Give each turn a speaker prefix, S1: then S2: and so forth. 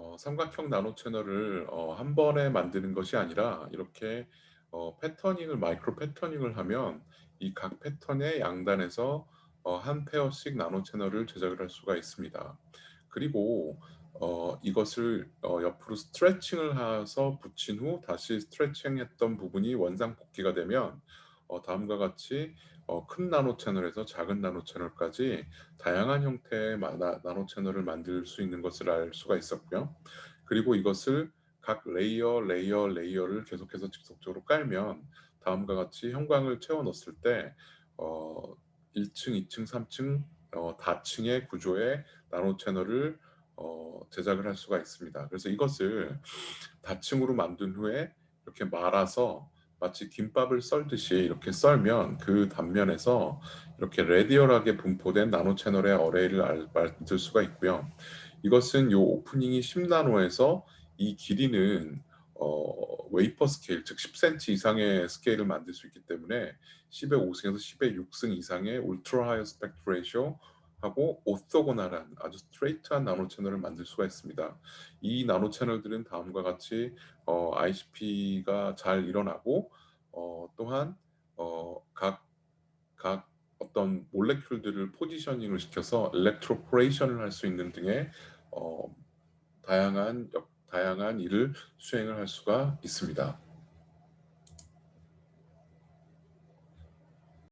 S1: 어, 삼각형 나노 채널을 어, 한 번에 만드는 것이 아니라 이렇게 어, 패터닝을 마이크로 패터닝을 하면 이 각 패턴의 양단에서 어, 한 페어씩 나노 채널을 제작을 할 수가 있습니다. 그리고 어, 이것을 어, 옆으로 스트레칭을 해서 붙인 후 다시 스트레칭했던 부분이 원상 복귀가 되면 어, 다음과 같이 어, 큰 나노 채널에서 작은 나노 채널까지 다양한 형태의 마- 나, 나노 채널을 만들 수 있는 것을 알 수가 있었고요. 그리고 이것을 각 레이어, 레이어, 레이어를 계속해서 지속적으로 깔면 다음과 같이 형광을 채워 넣었을 때 어, 1층, 2층, 3층 어, 다층의 구조의 나노 채널을 어, 제작을 할 수가 있습니다. 그래서 이것을 다층으로 만든 후에 이렇게 말아서 마치 김밥을 썰듯이 이렇게 썰면 그 단면에서 이렇게 레디얼하게 분포된 나노 채널의 어레이를 알- 만들 수가 있고요. 이것은 요 오프닝이 10나노에서 이 길이는 어, 웨이퍼 스케일, 즉 10cm 이상의 스케일을 만들 수 있기 때문에 10의 5승에서 10의 6승 이상의 울트라 하이 스펙트 레이쇼 하고 오토고널한 아주 스트레이트한 나노 채널을 만들 수가 있습니다. 이 나노 채널들은 다음과 같이 어, ICP가 잘 일어나고 어, 또한 어, 각, 각 어떤 몰레큘들을 포지셔닝을 시켜서 일렉트로포레이션을 할 수 있는 등의 어, 다양한 역- 다양한 일을 수행을 할 수가 있습니다.